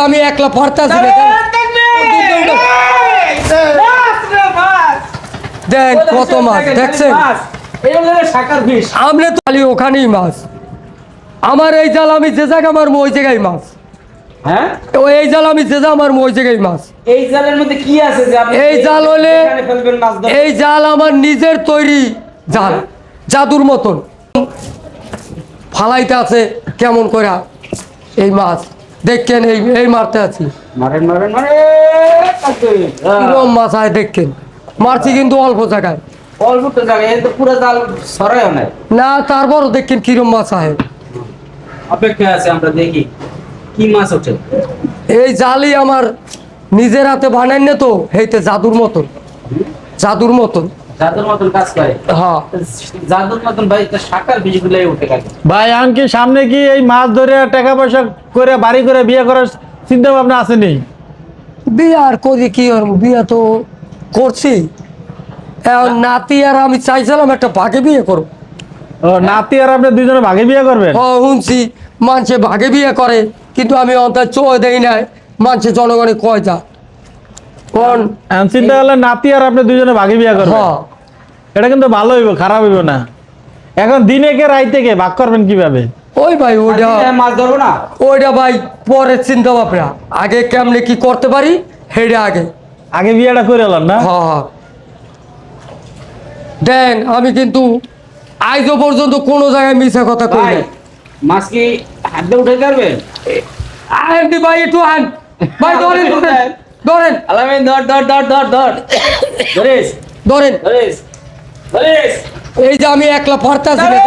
আমি একলা পারতাছি না দেন কত মাছ দেখছেন? আমনে তো খালি ওখানেই মাছ। আমার এই জাল আমি যে জায়গা মারবো ওই জায়গায় মাছ। হ্যাঁ? ও এই জাল আমি যে জায়গা মারবো ওই জায়গায় মাছ। এই জালের মধ্যে কি আছে যে আপনি এই জাল হলে- এখানে ফেলবেন মাছ ধরে? এই জাল আমার নিজের তৈরি জাল জাদুর মতন। ফালাইতে আছে কেমন করে এই মাছ। দেখছেন এই এই মারতে আছি। মারেন মারেন মারেন। আয় দেখছেন মারছি কিন্তু অল্প জায়গায়। অল্প তো জায়গা এই তো পুরো জাল সরাইও নাই। না তারপরও দেখছেন কিরম মাছ আয় অপেক্ষা আছে আমরা দেখি কি মাছ ওঠে। এই জালই আমার নিজের হাতে বানাই না তো হেইতে জাদুর মতন। জাদুর মতন। জাদুর মতন কাজ করে। হ্যাঁ জাদুর মতন ভাই তো শাকার বীজগুলাই উঠে গেছে। ভাই আনকি সামনে কি এই মাছ ধরে টাকা পয়সা করে বাড়ি করে বিয়ে করার চিন্তা ভাবনা আসেনি বিয়ে আর করি কি করব বিয়ে তো করছি। এখন নাতি আর আমি চাইছিলাম একটা ভাগে বিয়ে করব ও নাতি আর আপনি দুজনে ভাগে বিয়ে করবেন? ও শুনছি মানুষে ভাগে বিয়ে করে কিন্তু আমি অন্তর চোখ দেই নাই মানুষের জনগণে কয় যা। কোন চিন্তা করলে নাতি আর আপনি দুজনে ভাগে বিয়ে করবেন? হ্যাঁ এটা কিন্তু ভালো হইব খারাপ হইব না। এখন দিনে কে রাইতে কে ভাগ করবেন কীভাবে? ওই ভাই ওইটা মাছ ধরবো না? ওইটা ভাই পরে চিন্তা ভাবনা। আগে কেমনে কি করতে পারি হেডে আগে। আগে বিয়েটা করে এলাম না? হ্যাঁ হ্যাঁ। দেন আমি কিন্তু আজও পর্যন্ত কোনো জায়গায় মিশা কথা কই মাছ কি হাত দিয়ে উঠে পারবেন আন দি ভাই একটু আন। ভাই ধরেন ধরেন ধরেন। আলামিন ধর ধর ধর ধর। ধর ধরিস ধরেন। ধরিস ধরিস এই যে আমি একলা পারতাছি না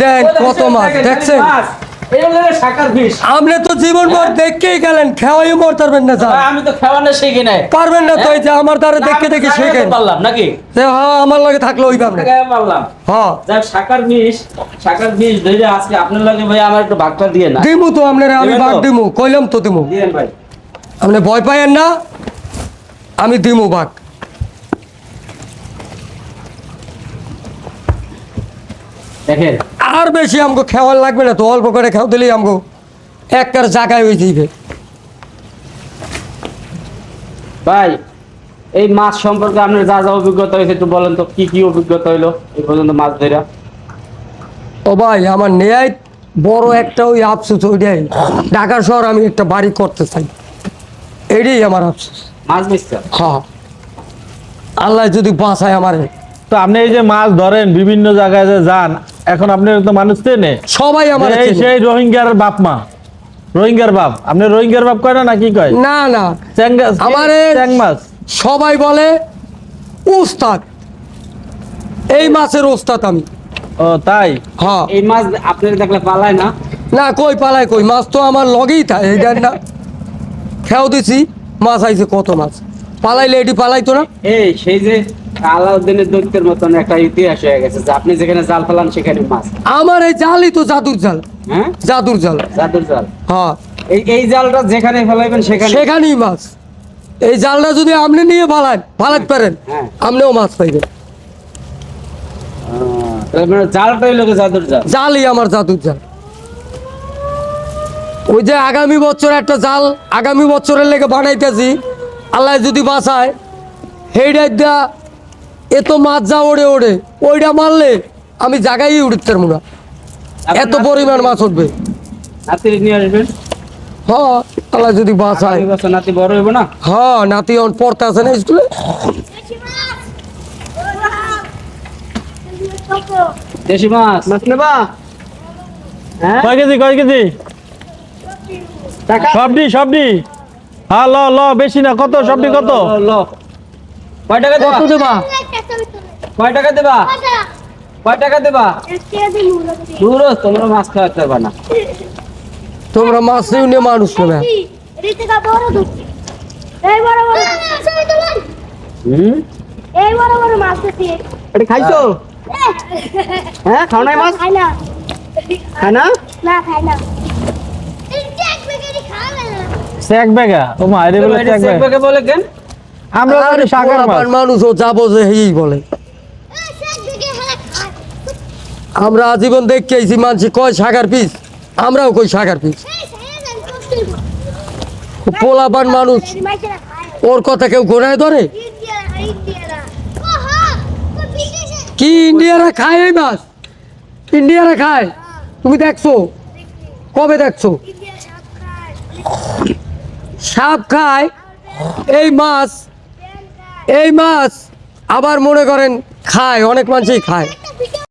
দেন কত মাছ দেখছেন? আপনি তো জীবন ভর দেখেই গেলেন খেওয়াই মরতে পারবেন না স্যার আমি তো খাওয়ানো শিখি নাই। পারবেন না তো এই যে আমার দ্বারা দেখে দেখে শেখেন। পারলাম নাকি? যে হ্যাঁ আমার লাগে থাকলে ওই পাবেন পারলাম। হ্যাঁ যাক শাকার ফিশ শাকার ফিশ ধরে আজকে আপনার লাগে ভাই আমার একটু ভাগটা দিয়ে না। দিমু তো আপনারা আমি তো? দিমু কইলাম তো দিমু। দিয়েন ভাই। আপনি ভয় পাইয়েন না? আমি দিমু দেখেন। আর বেশি আমাকে খেওয়ার লাগবে না তো অল্প করে খেও দিলেই আমাকে একটার জায়গায় হয়ে যাইবে। ভাই এই মাছ সম্পর্কে আপনার যা যা অভিজ্ঞতা হয়েছে একটু বলেন তো কি কি অভিজ্ঞতা হইল এই পর্যন্ত মাছ ধরা ও ভাই আমার নেয় বড় একটা ওই আফসোস ওইটাই। ঢাকা শহর আমি একটা বাড়ি করতে চাই। এটাই আমার আফসোস। মাছ বেচতে হ্যাঁ। আল্লাহ যদি বাঁচায় আমার। তো আপনি এই যে মাছ ধরেন বিভিন্ন জায়গায় যে যান এখন আপনি তো মানুষ চেনে। সবাই আমার এই সেই রোহিঙ্গার বাপ মা। রোহিঙ্গার বাপ। আপনি রোহিঙ্গার বাপ কয় না নাকি কয়? না না। চ্যাংগা আমারে- চ্যাং মাছ। সবাই বলে উস্তাদ এই মাছের ওস্তাদ আমি। ও তাই? হ্যাঁ। এই মাছ আপনার দেখলে পালায় না? না কই পালায় কই? মাছ তো আমার লগেই থাকে এই দেন না। খেয়াও দিছি। মাছ আইছে কত মাছ? পালাইলে এটি পালাইতো না? এই সেই যে আলাউদ্দিনের দৈত্যের মতন একটা ইতিহাস হয়ে গেছে যে আপনি যেখানে জাল ফেলান সেখানে মাছ। আমার এই জালই তো জাদুর জাল। হ্যাঁ? জাদুর জাল। জাদুর জাল। হ্যাঁ। এই এই জালটা যেখানে ফেলাইবেন সেখানে সেখানেই মাছ। এই জালটা যদি আপনি নিয়ে পালান পালাতে পারেন হ্যাঁ। আপনিও মাছ পাইবেন। মানে জালটাই লোকে জাদুর জাল। জালই আমার জাদুর জাল। ওই যে আগামী বছর একটা জাল আগামী বছরের লেগে বানাইতেছি আল্লাহ যদি বাঁচায় হেইডাই দা এত মাছ যা ওড়ে ওড়ে ওইটা মারলে আমি জায়গায় উঠতে পারব না। এত পরিমাণ মাছ উঠবে। নাতি নিয়ে আসবেন? হ্যাঁ আল্লাহ যদি বাঁচায়। নাতি বড় হইব না? হ্যাঁ নাতি অন পড়তে আছে না স্কুলে? দেশি মাছ। মাছ নেবা? হ্যাঁ? কয় কেজি কয় কেজি? সবডি সবডি। হ্যাঁ ল ল বেশি না কত সবডি কত? ল। কয় টাকা দেবা কত দেবা? কয় টাকা দেবা? কয় টাকা দেবা? দূর তোমরা মাছ খাওয়াতে পারবা না। তোমরা মাছ নিয়ে মানুষ নেবে এই বড় বড়। হুম? এই বড় বড় মাছ আছে এটা খাইছো? হ্যাঁ খাও নাই মাছ? খাই না। খায় না? না খাই না এই চেক বেগেরি খাবে না চেক ব্যাগা ও মা এরে বলে চেক ব্যাগ বলে কেন? আমরা আর বলি শাকার মাছ মানুষ ও যাব যে হেই বলে। আমরা আজীবন দেখতে আইছি মানছি কয় শাখার পিস? আমরাও কই শাখার পিস? পোলাপান মানুষ ওর কথা কেউ ঘোরায় ধরে? কি ইন্ডিয়ারা খায় এই মাছ? ইন্ডিয়ারা খায়? তুমি দেখছ? কবে দেখছ? সাপ খায় এই মাছ এই মাছ আবার মনে করেন খায় অনেক মানুষই খায়।